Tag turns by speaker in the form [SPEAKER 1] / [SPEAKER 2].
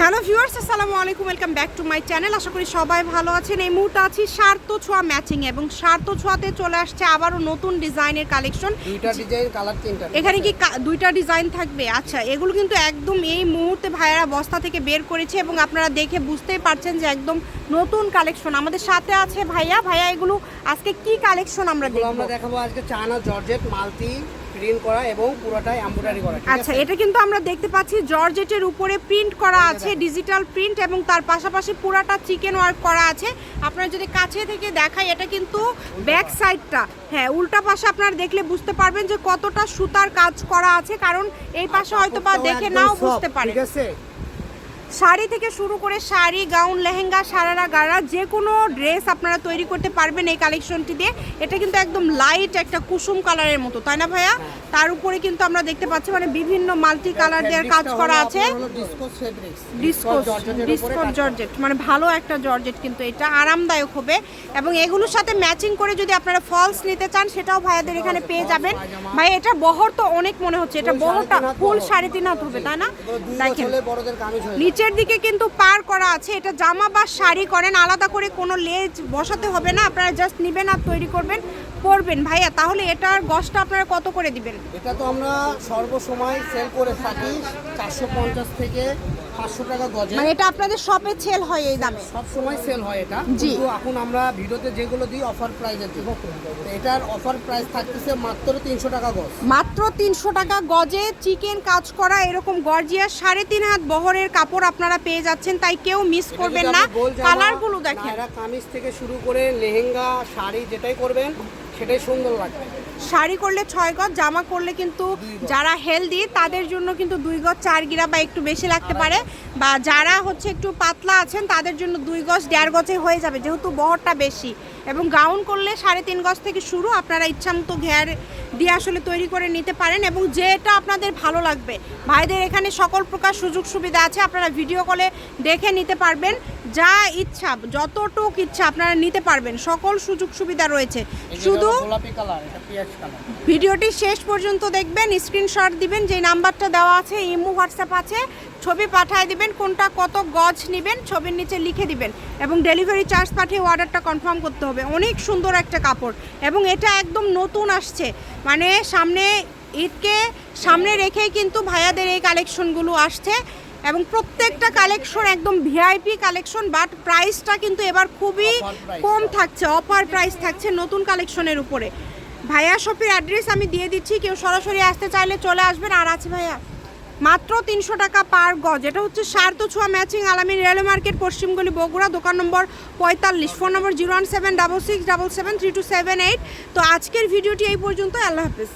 [SPEAKER 1] Hello viewers আসসালামু আলাইকুম welcome back to my channel. আশা করি সবাই ভালো আছেন। এই মুহূর্তে আছি সার্থ ছোঁয়া ম্যাচিং এবং সার্থ ছোঁয়াতে চলে আসছে আবারও নতুন ডিজাইনের কালেকশন।
[SPEAKER 2] দুইটা ডিজাইন কালার তিনটা
[SPEAKER 1] এখানে কি দুইটা ডিজাইন থাকবে? আচ্ছা এগুলো কিন্তু একদম এই মুহূর্তে ভাইয়ারা বস্তা থেকে বের করেছে এবং আপনারা দেখে বুঝতেই পারছেন যে একদম নতুন কালেকশন। আমাদের সাথে আছে ভাইয়া। ভাইয়া এগুলো আজকে কি কালেকশন আমরা দেখব?
[SPEAKER 2] আমরা দেখাবো আজকে চায়না জর্জেট মাল্টি প্রিন্ট করা এবং পুরোটাই এমব্রয়ডারি করা
[SPEAKER 1] আচ্ছা এটা কিন্তু আমরা দেখতে পাচ্ছি জর্জেটের উপরে প্রিন্ট করা আছে ডিজিটাল প্রিন্ট এবং তার পাশাপাশি পুরাটা চিকেন ওয়ার্ক করা আছে। আপনারা যদি কাছে থেকে দেখাই এটা কিন্তু ব্যাক সাইডটা হ্যাঁ উল্টা পাশে আপনারা দেখলে বুঝতে পারবেন যে কতটা সুতার কাজ করা আছে কারণ এই পাশে হয়তো বা দেখে নাও বুঝতে পারে
[SPEAKER 2] ঠিক আছে?
[SPEAKER 1] শাড়ি থেকে শুরু করে শাড়ি গাউন লেহেঙ্গা সারারা গাড়া যে কোনো ড্রেস আপনারা তৈরি করতে পারবেন এই কালেকশনটি দিয়ে। এটা কিন্তু একদম লাইট একটা কুসুম কালারের মতো তাই না ভাইয়া? তার উপরে কিন্তু আমরা দেখতে পাচ্ছি মানে বিভিন্ন মাল্টি কালার দেওয়ার কাজ করা আছে। ডিসকোস। জর্জেট মানে ভালো একটা জর্জেট কিন্তু এটা আরামদায়ক হবে। এবং এগুলোর সাথে ম্যাচিং করে যদি আপনারা ফলস নিতে চান সেটাও ভাইয়াদের এখানে পেয়ে যাবেন। ভাই এটা বহর তো অনেক মনে হচ্ছে এটা বহরটা ফুল। সাড়ে তিন হাত হবে তাই না? দেখেন। নিচের দিকে কিন্তু পার করা আছে। এটা জামা বা শাড়ি করেন, আলাদা করে কোনো লেজ বসাতে হবে না। আপনারা জাস্ট নেবেন আর তৈরি করবেন। পরবেন ভাইয়া তাহলে এটার গসটা আপনারা কত করে দিবেন?
[SPEAKER 2] এটা তো আমরা সর্বসময় সেল করে থাকি চারশো পঞ্চাশ থেকে পাঁচশো টাকা গজে।
[SPEAKER 1] মানে এটা আপনাদের শপে সেল হয় এই দামে?
[SPEAKER 2] সব সময় সেল হয় এটা।
[SPEAKER 1] জি।
[SPEAKER 2] এখন আমরা ভিডিওতে যেগুলো দিই অফার প্রাইসে তো এটার অফার প্রাইস থাকতেছে মাত্র তিনশো টাকা গজ।
[SPEAKER 1] মাত্র তিনশো টাকা গজে চিকেন কাজ করা এরকম গর্জিয়া সাড়ে তিন হাত বহরের কাপড় আপনারা পেয়ে যাচ্ছেন তাই কেউ মিস করবেন না। কালারগুলো দেখেন।
[SPEAKER 2] কামিজ থেকে শুরু করে লেহেঙ্গা শাড়ি যেটাই করবেন সেটাই সুন্দর লাগবে।
[SPEAKER 1] শাড়ি করলে ছয় গজ জামা করলে কিন্তু যারা হেলদি তাদের জন্য কিন্তু দুই গজ চার গিরা বা একটু বেশি লাগতে পারে। বা যারা হচ্ছে একটু পাতলা আছেন তাদের জন্য দুই গজ দেড় গজে হয়ে যাবে যেহেতু বহরটা বেশি। এবং গাউন করলে সাড়ে তিন গজ থেকে শুরু আপনারা ইচ্ছামতো ঘের দিয়ে আসলে তৈরি করে নিতে পারেন। এবং যেটা আপনাদের ভালো লাগবে ভাইদের এখানে সকল প্রকার সুযোগ সুবিধা আছে আপনারা ভিডিও কলে দেখে নিতে পারবেন। যা ইচ্ছা যতটুক ইচ্ছা আপনারা নিতে পারবেন সকল সুযোগ সুবিধা রয়েছে। শুধু ভিডিওটি শেষ পর্যন্ত দেখবেন স্ক্রিনশট দিবেন যে নাম্বারটা দেওয়া আছে ইমো হোয়াটসঅ্যাপ আছে ছবি পাঠিয়ে দিবেন কোনটা কত গজ নেবেন ছবির নিচে লিখে দিবেন এবং ডেলিভারি চার্জ পাঠিয়ে অর্ডারটা কনফার্ম করতে হবে। অনেক সুন্দর একটা কাপড় এবং এটা একদম নতুন আসছে। মানে সামনে ঈদকে সামনে রেখেই কিন্তু ভাইয়াদের এই কালেকশনগুলো আসছে এবং প্রত্যেকটা কালেকশন একদম ভিআইপি কালেকশন বাট প্রাইসটা কিন্তু এবার খুবই কম থাকছে অফার প্রাইস থাকছে নতুন কালেকশনের উপরে। ভাইয়া শপের অ্যাড্রেস আমি দিয়ে দিচ্ছি, কেউ সরাসরি আসতে চাইলে চলে আসবেন। আর আছে ভাইয়া, মাত্র তিনশো টাকা পার গজ। এটা হচ্ছে সার্থ ছোঁয়া ম্যাচিং আলামী রেল মার্কেট পশ্চিমগুলি বগুড়া, দোকান নম্বর পঁয়তাল্লিশ। Phone number zero one seven double six double seven three two seven eight. তো আজকের ভিডিওটি এই পর্যন্ত আল্লাহ হাফিজ।